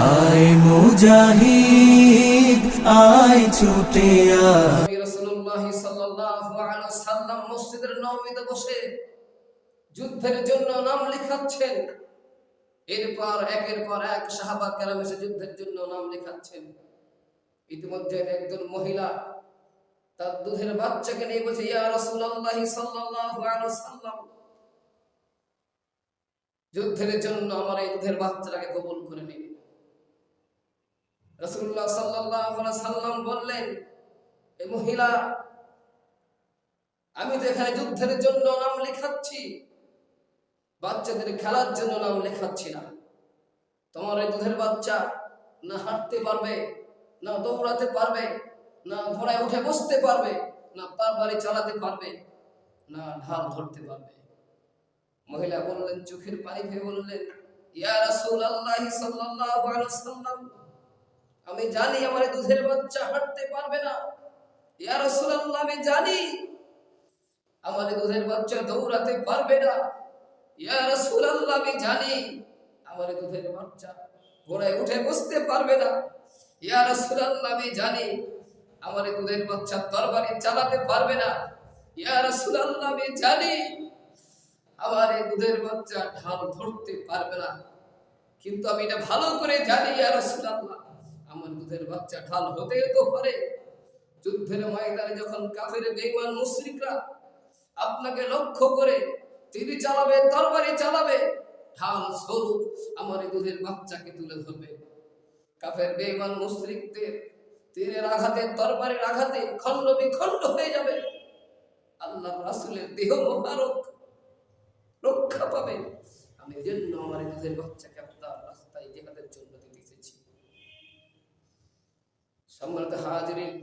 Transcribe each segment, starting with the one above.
আয় মুজাহিদ, আয় ছুটে মসজিদের নববীতে বসে যুদ্ধের জন্য নাম লেখাচ্ছেন। এরপর, একের পর এক সাহাবা কেরাম এসে যুদ্ধের জন্য নাম লেখাচ্ছেন। ইতিমধ্যে একজন মহিলা তার দুধের বাচ্চাকে নিয়ে বলছে ইয়া রাসূলুল্লাহ সাল্লাল্লাহু আলাইহি ওয়াসাল্লাম, যুদ্ধের জন্য আমার এই দুধের বাচ্চাটাকে কবুল করে নিন। সাল্লাল্লাহু সাল্লাম বললেন এই মহিলা, আমি তো এখানে যুদ্ধের জন্য নাম লেখাচ্ছি, বাচ্চাদের খেলার জন্য নাম লেখাচ্ছি না। তোমার এই দুধের বাচ্চা না হাঁটতে পারবে, না দৌড়াতে পারবে, না ঘোড়ায় উঠে বসতে পারবে, না তার বাড়ি চালাতে পারবে, না ঢাল ধরতে পারবে। মহিলা বললেন, চোখের পানি বললেন, ইয়া রাসূলুল্লাহ সাল্লাল্লাহু ওয়াসাল্লাম আমি জানি আমার দুধের বাচ্চা হাঁটতে পারবে না। ইয়া রাসূলুল্লাহ, আমি জানি। আমার দুধের বাচ্চা দৌড়াতে পারবে না। ইয়া রাসূলুল্লাহ, আমি জানি। আমার দুধের বাচ্চা ঘোড়ায় উঠে বসতে পারবে না। ইয়া রাসূলুল্লাহ, আমি জানি। আমার দুধের বাচ্চা তরবারি চালাতে পারবে না। ইয়া রাসূলুল্লাহ, আমি জানি। আমার দুধের বাচ্চা ঢাল ধরতে পারবে না। কিন্তু আমি এটা ভালো করে জানি, ইয়া রাসূলুল্লাহ। আমার দুধের বাচ্চা ঢাল হতে তো পারে, যুদ্ধের ময়দানে যখন কাফের বেঈমান মুশরিকরা আপনাকে লক্ষ্য করে, তিনি চালাবে, তরবারি চালাবে, ঢাল স্বরূপ আমার দুধের বাচ্চাকে তুলে ধরবে। কাফের বেঈমান মুশরিকদের তীরের আঘাতে, তরবারির আঘাতে খণ্ড বিখণ্ড হয়ে যাবে। আল্লাহ রাসুলের দেহ মোবারক রক্ষা পাবে। আমি জন্য আমার দুধের বাচ্চাকে আপনার রাস্তায় জেহাদের জন্য সম্মানিত হাজিরিন,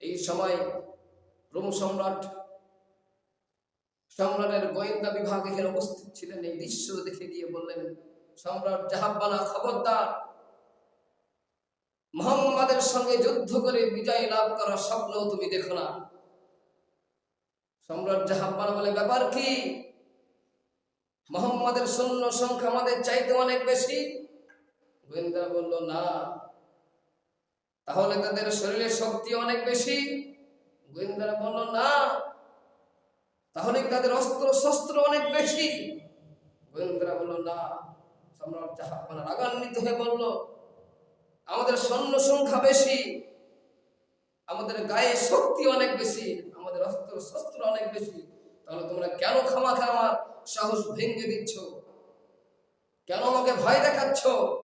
এই সময় রোম সম্রাট সম্রাটের গোয়েন্দা বিভাগ এখানে উপস্থিত ছিলেন, এই দৃশ্য দেখে গিয়ে বললেন, সম্রাট জাহাব্বানা খবরদার, মোহাম্মদের সঙ্গে যুদ্ধ করে বিজয় লাভ করার স্বপ্ন তুমি দেখো না। সম্রাট জাহাব্বানা বলে, ব্যাপার কি? মোহাম্মদের সৈন্য সংখ্যা আমাদের চাইতে অনেক বেশি। গোয়েন্দা বলল, না তাহলে তাদের শরীরের শক্তি অনেক বেশি। গোয়েন্দারা বলল, না, তাহলে তাদের অস্ত্র, শস্ত্র অনেক বেশি। গোয়েন্দারা বলল, না। সম্রাট জাহাপানা রাগান্বিত হয়ে বলল, আমাদের সৈন্য সংখ্যা বেশি, আমাদের গায়ে শক্তি অনেক বেশি, আমাদের অস্ত্র, শস্ত্র অনেক বেশি। তাহলে তোমরা কেন খামাখা আমার সাহস ভেঙে দিচ্ছ? কেন আমাকে ভয় দেখাচ্ছ?